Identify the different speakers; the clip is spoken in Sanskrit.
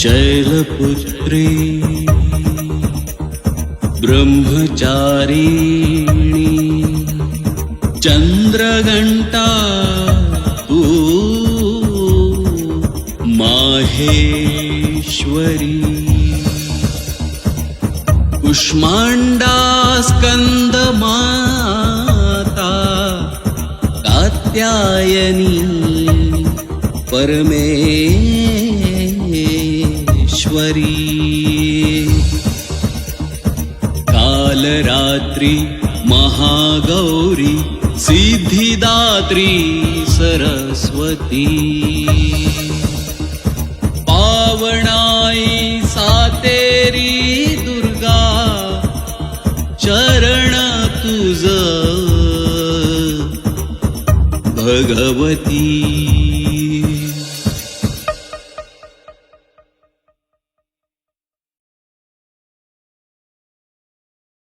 Speaker 1: शैलपुत्री ब्रह्मचारिणी चन्द्रघण्टा तू माहेश्वरी। कुष्माण्डा स्कन्दमाता कात्यायनी परमेश्वरी। कालरात्रि महागौरी सिद्धिदात्री सरस्वती। पावणाई सातेरी दुर्गा चरण तुझ भगवती.